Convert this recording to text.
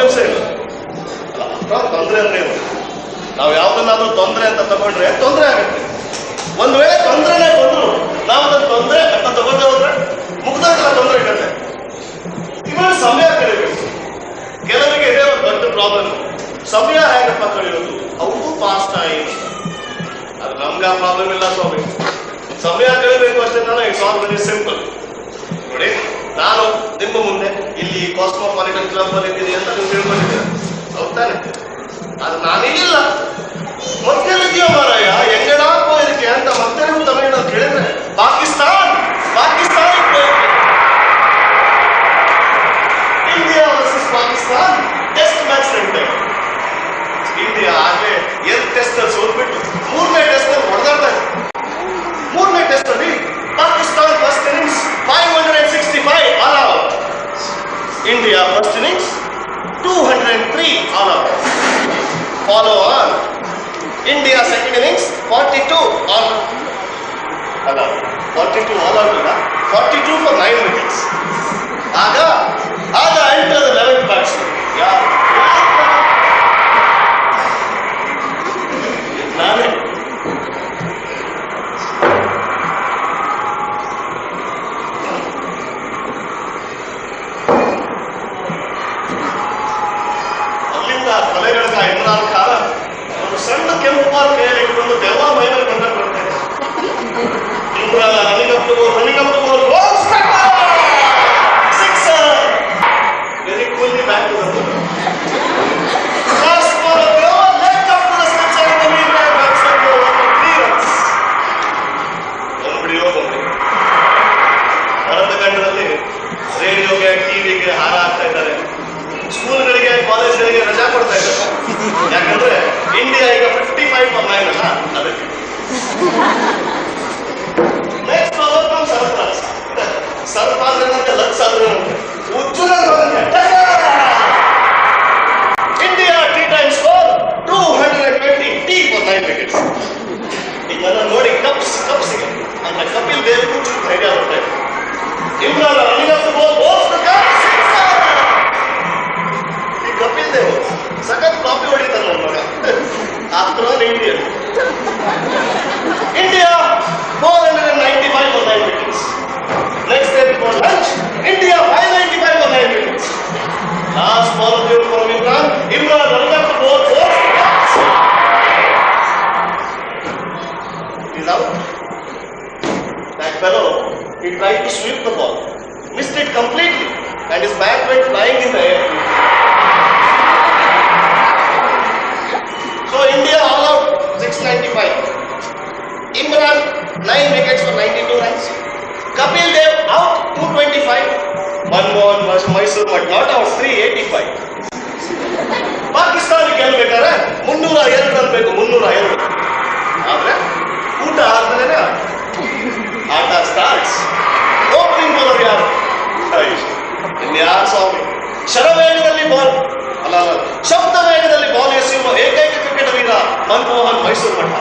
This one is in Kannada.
ಅಪೇಕ್ಷೆ ಇಲ್ಲ ತೊಂದರೆ ಅಂದ್ರೆ ನಾವು ಯಾವ್ದನ್ನಾದ್ರೂ ತೊಂದರೆ ಅಂತ ತಗೊಂಡ್ರೆ ತೊಂದರೆ ಆಗುತ್ತೆ. ಒಂದ್ ವೇಳೆ ತೊಂದರೆನೇ ಬಂದ್ರು, ನಾವು ಅದನ್ನ ತೊಂದರೆ ಅಂತ ತಗೊಂಡ್ರೆ ಹೋದ್ರೆ ಮುಗ್ದಾಗಲ್ಲ ತೊಂದರೆ ಕತೆ ಇವಾಗ ಸಮಯ ಕಲಿಬೇಕು ಕೆಲವರಿಗೆ ಇದೇ ದೊಡ್ಡ ಪ್ರಾಬ್ಲಮ್ ಸಮಯ ಹೇಗಪ್ಪ ಕಳೆಯೋದು ಅವ್ರಿಗೂ ಫಾಸ್ಟ್ ಆಯಿತು ಅದು ನಮ್ಗೆ ಆ ಪ್ರಾಬ್ಲಮ್ ಇಲ್ಲ ಸ್ವಾಮಿ. ಸಮಯ ಕಲಿಬೇಕು ಅಷ್ಟೇ ನಾನು ಈ ಸಾಲ್ವ್ ಸಿಂಪಲ್ ಇಲ್ಲಿ ಕಾಸ್ಮೋಪಾಲಿಟನ್ ಕ್ಲಬ್ ಅಲ್ಲಿ ಇದ್ದೀನಿ ಅಂತ ನೀವು ತಿಳ್ಕೊಂಡಿದ್ದೀರ? ಹೌದಾನೆ ಅದು ನಾನೇನಿಲ್ಲ ಮತ್ತೆಲ್ಲಿದೆಯೋ ಮಾರಾಯ? ಎಂಗಡ ಇದಕ್ಕೆ ಅಂತ ಮತ್ತೆ ನೀವು ತಮಿಳ್ನಾಡು ಕೇಳಿದ್ರೆ. Pakistan! Pakistan India versus Pakistan. Test match ನಡೀತಾ ಇಂಡಿಯಾ ಆಗ್ಲೇ ಎರಡು ಟೆಸ್ಟ್ ಅಲ್ಲಿ ಮೂರನೇ ಟೆಸ್ಟ್ ಅಲ್ಲಿ ಹೊಡೆದಾಡ್ತಾ India first innings two hundred and three all out follow on India second innings forty two all ಅಲ್ಲ ಫಾರ್ಟಿ ಟೂ ಆಲ್ ಔಟ್ ಅಲ್ಲ forty two for nine wickets ಆಗ ಆಗ ಎಂಟರ್ ಲೆವೆನ್ ಬ್ಯಾಟ್ಸ್ಮನ್ ಯಾರು left up to the sixer in the mean time batsman go three runs ಒಂದು ಬಿಡಿಯೋ ಬಂದೆ ಭಾರತ ಖಂಡದಲ್ಲಿ ರೇಡಿಯೋಗೆ ಟಿವಿಗೆ ಹಾರ ಹಾಕ್ತಾ ಇದ್ದಾರೆ ಸ್ಕೂಲ್ಗಳಿಗೆ ಕಾಲೇಜ್ಗಳಿಗೆ ರಜಾ ಕೊಡ್ತಾ ಇದ್ದಾರೆ ಯಾಕಂದ್ರೆ ಇಂಡಿಯಾ ಈಗ ಫಿಫ್ಟಿ ಫೈವ್ ನೈನ್ ಅಲ್ಲ ಅದಕ್ಕೆ ನೆಕ್ಸ್ಟ್ ಓವರ್ ನಾವು ಸರ್ಫರಾಜ್ ಸರ್ಫರಾಜ್ ಏನಂತೆ ಲಕ್ಷ ಆದ್ರೆ That fellow, he tried to sweep the ball, missed it completely, and his bat went flying in the air. So India all out 695. Imran 9 wickets for 92 runs. Kapil Dev out 225. Manmohan was Mysore but not out 385. Pakistan ಗೆಲ್ಬೇಕಾದ್ರೆ ಮುನ್ನೂರ ಎರಡು ರನ್ ಬೇಕು ಮುನ್ನೂರ ಎರಡು ಆದ್ರೆ ಊಟ ಆದ್ಮೇಲೆ ಆಟ ಸ್ಟಾರ್ಟ್ಸ್ ಓಪನಿಂಗ್ ಬೌಲರ್ ಯಾರು ಇನ್ಯಾರು ಸ್ವಾಮಿ ಶರವೇಗದಲ್ಲಿ ಬಾಲ್ ಅಲ್ಲ ಶಬ್ದ ವೇಗದಲ್ಲಿ ಬಾಲ್ ಎಸೆಯುವ ಏಕೈಕ ಕ್ರಿಕೆಟ್ ವೀರ ಮನಮೋಹನ್ ಮೈಸೂರು ಮಠ.